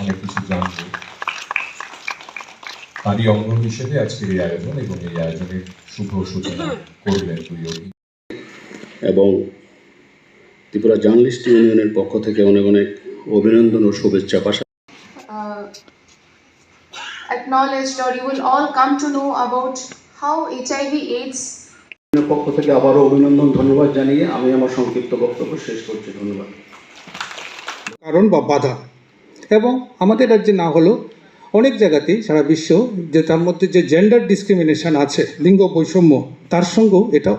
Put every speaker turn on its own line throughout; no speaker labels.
অনেক কিছু জানব তারই অঙ্গ হিসেবে আজকের এই আয়োজন এবং এই আয়োজনের শুভ সূচনা করলেন দুই
এবং ত্রিপুরা জার্নালিস্ট ইউনিয়নের পক্ষ থেকে অনেক অনেক অভিনন্দন ও শুভেচ্ছা পাশা
uh, acknowledged or you will all come to know about how HIV AIDS
পক্ষ থেকে আবারও অভিনন্দন ধন্যবাদ জানিয়ে আমি আমার সংক্ষিপ্ত বক্তব্য শেষ করছি। ধন্যবাদ।
কারণ বা বাধা? এবং আমাদের রাজ্যে না হলেও অনেক জায়গাতেই সারা বিশ্ব যে তার মধ্যে যে জেন্ডার ডিসক্রিমিনেশন আছে, লিঙ্গ বৈষম্য, তার সঙ্গেও এটা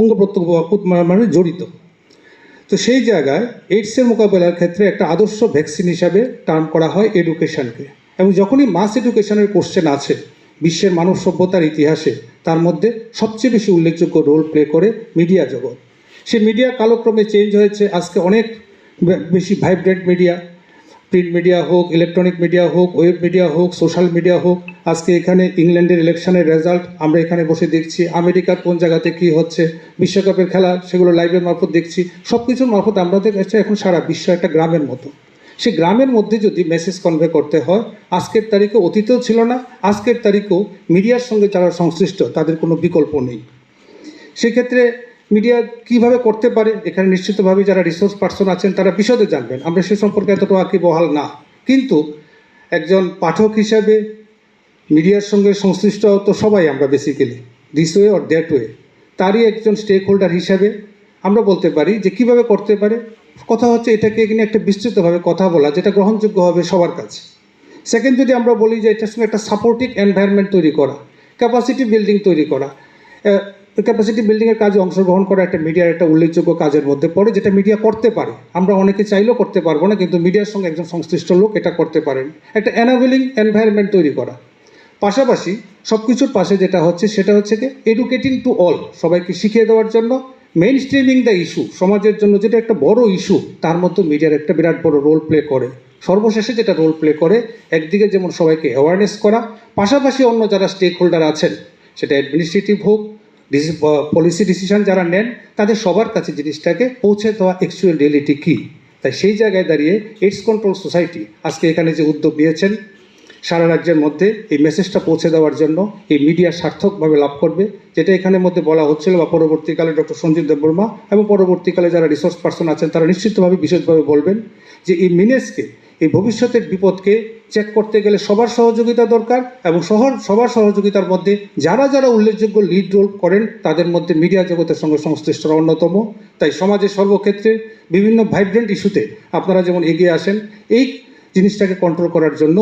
অঙ্গ প্রত্যঙ্গ মানে জড়িত। তো সেই জায়গায় এইডসের মোকাবেলার ক্ষেত্রে একটা আদর্শ ভ্যাকসিন হিসাবে টার্ম করা হয় এডুকেশনকে এবং যখনই মাস এডুকেশনের কোশ্চেন আছে, বিশ্বের মানব সভ্যতার ইতিহাসে, তার মধ্যে সবচেয়ে বেশি উল্লেখযোগ্য রোল প্লে করে মিডিয়া জগৎ। সে মিডিয়া কালক্রমে চেঞ্জ হয়েছে, আজকে অনেক বেশি ভাইব্রেন্ট মিডিয়া প্রিন্ট মিডিয়া হোক, ইলেকট্রনিক মিডিয়া হোক, ওয়েব মিডিয়া হোক, সোশ্যাল মিডিয়া হোক, আজকে এখানে ইংল্যান্ডের ইলেকশনের রেজাল্ট আমরা এখানে বসে দেখছি। আমেরিকার কোন জায়গাতে কী হচ্ছে, বিশ্বকাপের খেলা, সেগুলো লাইভের মারফত দেখছি। সব কিছুর মারফত আমাদের কাছে এখন সারা বিশ্ব একটা গ্রামের মতো। সে গ্রামের মধ্যে যদি মেসেজ কনভে করতে হয়, আজকের তারিখে অতীতেও ছিল না, আজকের তারিখেও মিডিয়ার সঙ্গে যারা সংশ্লিষ্ট, তাদের কোনো বিকল্প নেই। সেক্ষেত্রে মিডিয়া কীভাবে করতে পারে, এখানে নিশ্চিতভাবে যারা রিসোর্স পার্সন আছেন, তারা বিশদে জানবেন। আমরা সে সম্পর্কে এতটা আঁকি বহাল না। কিন্তু একজন পাঠক হিসাবে মিডিয়ার সঙ্গে সংশ্লিষ্ট তো সবাই আমরা basically this way or that way তারই একজন স্টেক হোল্ডার হিসাবে আমরা বলতে পারি যে কীভাবে করতে পারে। কথা হচ্ছে এটাকে নিয়ে একটা বিস্তৃতভাবে কথা বলা, যেটা গ্রহণযোগ্য হবে সবার কাছে। সেকেন্ড যদি আমরা বলি যে এটার সঙ্গে একটা সাপোর্টিভ এনভায়রনমেন্ট তৈরি করা ক্যাপাসিটি বিল্ডিং তৈরি করা ক্যাপাসিটি বিল্ডিংয়ের কাজে অংশগ্রহণ করা একটা মিডিয়ার একটা উল্লেখযোগ্য কাজের মধ্যে পড়ে, যেটা মিডিয়া করতে পারে। আমরা অনেকে চাইলেও করতে পারব না, কিন্তু মিডিয়ার সঙ্গে একজন সংশ্লিষ্ট লোক এটা করতে পারেন। একটা এনাবেলিং এনভায়রনমেন্ট তৈরি করা। পাশাপাশি সব কিছুর পাশে যেটা হচ্ছে, সেটা হচ্ছে কি এডুকেটিং টু অল সবাইকে শিখিয়ে দেওয়ার জন্য। মেইন স্ট্রিমিং দ্য ইস্যু সমাজের জন্য যেটা একটা বড় ইস্যু তার মধ্যে মিডিয়ার একটা বিরাট বড় রোল প্লে করে। সর্বশেষে যেটা রোল প্লে করে, একদিকে যেমন সবাইকে অ্যাওয়ারনেস করা, পাশাপাশি অন্য যারা স্টেক হোল্ডার আছেন, সেটা অ্যাডমিনিস্ট্রেটিভ হোক পলিসি ডিসিশন যারা নেন, তাদের সবার কাছে জিনিসটাকে পৌঁছে দেওয়া অ্যাকচুয়াল রিয়েলিটি কী? তাই সেই জায়গায় দাঁড়িয়ে এইডস কন্ট্রোল সোসাইটি আজকে এখানে যে উদ্যোগ নিয়েছেন, সারা রাজ্যের মধ্যে এই মেসেজটা পৌঁছে দেওয়ার জন্য এই মিডিয়া সার্থকভাবে লাভ করবে, যেটা এখানে মধ্যে বলা হচ্ছিল বা পরবর্তীকালে ডক্টর সঞ্জীব দেববর্মা এবং পরবর্তীকালে যারা রিসোর্স পার্সন আছেন, তারা নিশ্চিতভাবে বিশেষভাবে বলবেন যে এই মিনেসকে এই ভবিষ্যতের বিপদকে চেক করতে গেলে সবার সহযোগিতা দরকার এবং শহর, সবার সহযোগিতার মধ্যে যারা যারা উল্লেখযোগ্য লিড রোল করেন, তাদের মধ্যে মিডিয়া জগতের সঙ্গে সংশ্লিষ্টরা অন্যতম। তাই সমাজের সর্বক্ষেত্রে বিভিন্ন ভাইব্রেন্ট ইস্যুতে আপনারা যেমন এগিয়ে আসেন, এই জিনিসটাকে কন্ট্রোল করার জন্য